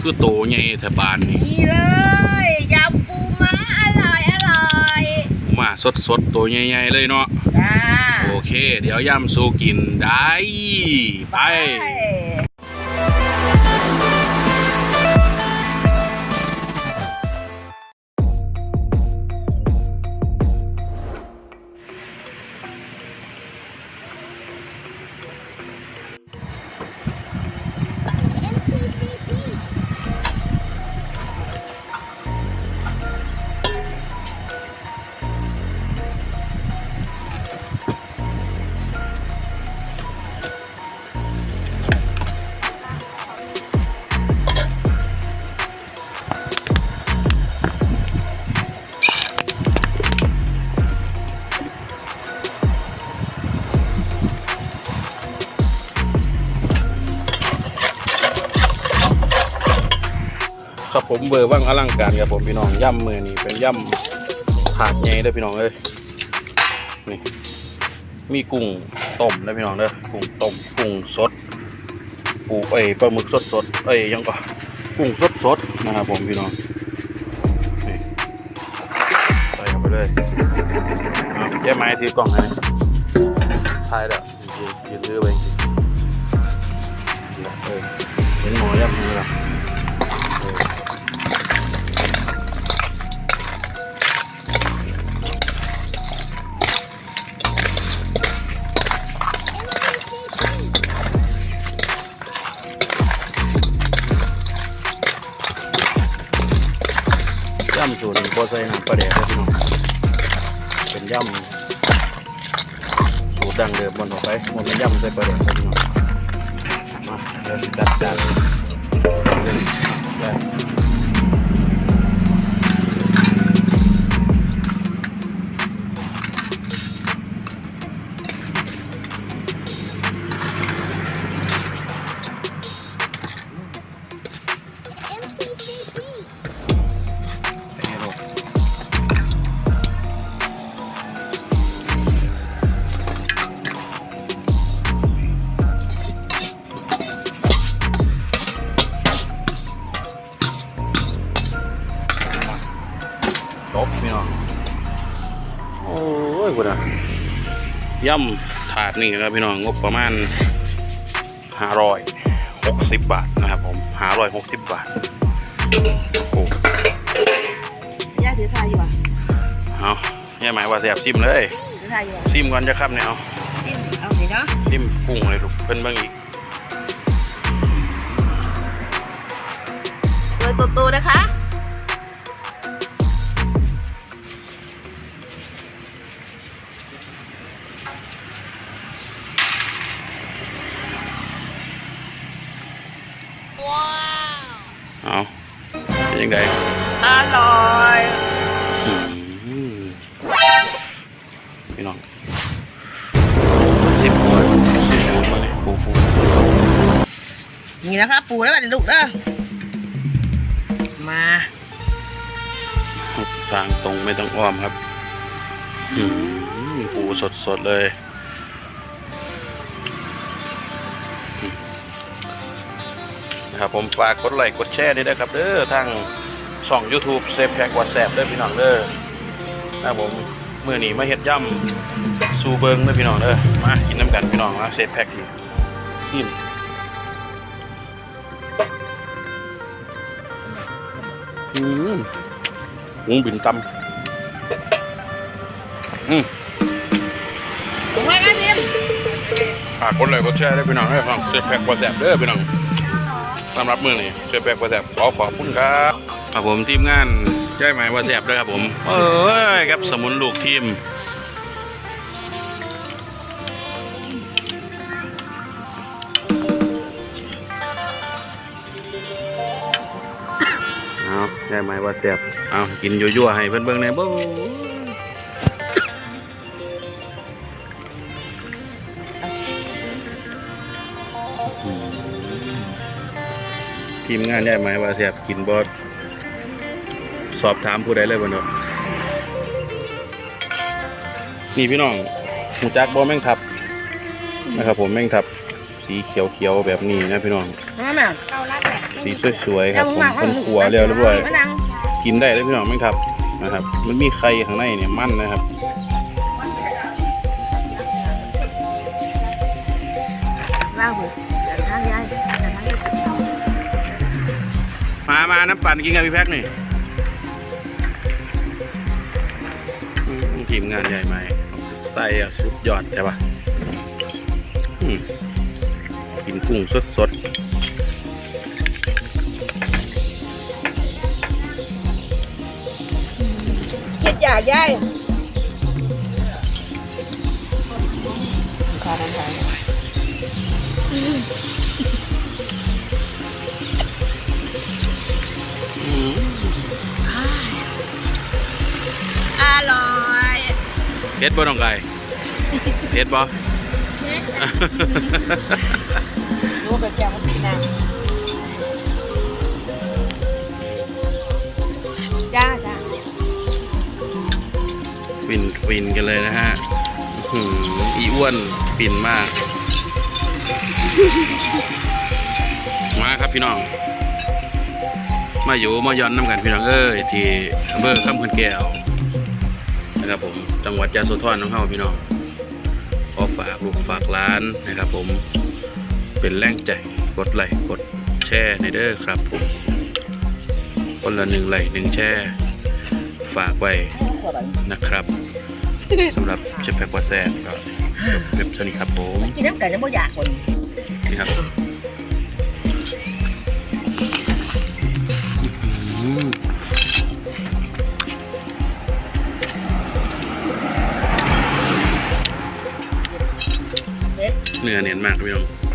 คือโตใหญ่แถบานนี่นี่เลยยำปูม้าอร่อยอร่อยมาสดสดๆโตใหญ่ๆเลยเนาะจ้าโอเค เดี๋ยวย่ำสู้กินได้ไป มเบอร์ว่างอลังการครับผมพี่น้องย่ำมือนี่เป็นย่ำถาดใหญ่เด้พี่น้องเอ้ยนี่มีกุ้งต้มเด้พี่น้องเด้อกุ้งต้มกุ้งสดปูเอ้ยปลาหมึกสดสดเอ้ยยังก็กุ้งสดสดนะครับผมพี่น้องนี่ใส่เข้าไปเลยเอาแย่ไม้ถือกล่องให้นะถ่ายแล้วยืนยืนถือไปจริงเออเห็นหมอย่ำมือแล้วำสูตรโบใส่น้ำปลาแดกพี่น้องเป็นย่ำสูตรดังเดิมบนออกไปมันเป็นย่ำใส่ปลาแดกพี่น้องมาเดี๋ยวจัดจานได้ ยคุณอะย่ำถาดนี่นะครับพี่น้องงบประมาณห้าร้อยหกสิบบาทนะครับผมห้าร้อยหกสิบบาทโอ้ย่าถือทายอยู่อะเอาเนี่ยหมายว่าแสบซิมเลยถือทายอยู่อะซิมก่อนจะครับเนี่ยเอาจิ้มเอาสิเนาะซิมปรุงเลยลูกเพิ่นเบิ่งอีกเลยโตๆนะคะ เป็นยังไงอร่อยอืมพี่น้องซิมก่อนซิมปูมาเลยปูปูนี่นะคะปูแล้วกันลูกเด้อมาทางตรงไม่ต้องอ้อมครับอืมปูสดสดๆเลย นะครับผมฝากกดไลค์กดแชร์ด้วยนะครับเด้อทางช่อง YouTube เซฟแพ็กวอทแซปเด้อพี่น้องเด้อนะครับผมมื่อนี้มาเฮ็ดย่ำซูเบิงเด้อพี่น้องเด้อมากินน้ำกันพี่น้องนะเซฟแพ็กนี่ซิมอืมหมูบินตำอืมถูกไหมคะชิมฝากกดไลค์กดแชร์ด้วยพี่น้องเด้อครับเซฟแพ็กวอทแซปเด้อพี่น้อง สำหรับมือนี้เชฟแบกว่าแสบขอขอบคุณครับครับผมทีมงานย่ายหมายว่าแสบด้วยครับผม เอ้ยครับสมุนลูกทีมเอาย่ายหมายว่าแสบเอากินยั่วๆให้เพิ่นเบิ่งในอยเบ่ ทีมงานได้ไหมว่าเสียบกินบอสสอบถามผู้ใดเลยบ่เนาะนี่พี่น้องหูจักบอแม่งทับนะครับ ผมแม่งทับ สีเขียวๆแบบนี้นะพี่น้องมาแม่เอาลัดแหละสีสวยๆครับผมคนขัวเรียวเรียบร้อยมานั่งกินได้เลยพี่น้องไหมครับนะครับ มันมีไข่ข้างในเนี่ยมันนะครับว่างเลยเดินทางยายเดินทางยาย มามาน้ำปั่นกินกับพี่แพ็กนี่อืมทีมงานใหญ่ไหมใส่อะสุดยอดใช่ปะอืมกินกุ้งสดคิดอยากยายขาดันทาง เฮ็ดบ่น้องไก่เฮ็ดบ่รู้แบบแก้วมันสีน้ำจ้าจ้าฟินฟินกันเลยนะฮะอื้อหืออีอ้วนฟินมาก มาครับพี่น้อง มาอยู่มาย้อนน้ำกันพี่น้องเอ้ยที่อำเภอคำพันแก้วนะครับผม จังหวัดยะโสธรของเฮาพี่น้องขอฝากลูกฝากร้านนะครับ ผมเป็นแรงใจกดไลค์กดแชร์ในเด้อครับผมคนละหนึ่งไลค์หนึ่งแชร์ฝากไว้นะครับสำหรับเชฟแพควัดแซนก็เว็บสนิทครับผมกินน้ำไก่จะไม่อยากคนนี่ครับอื้อ เนื้อเนียนมากพี่น้อง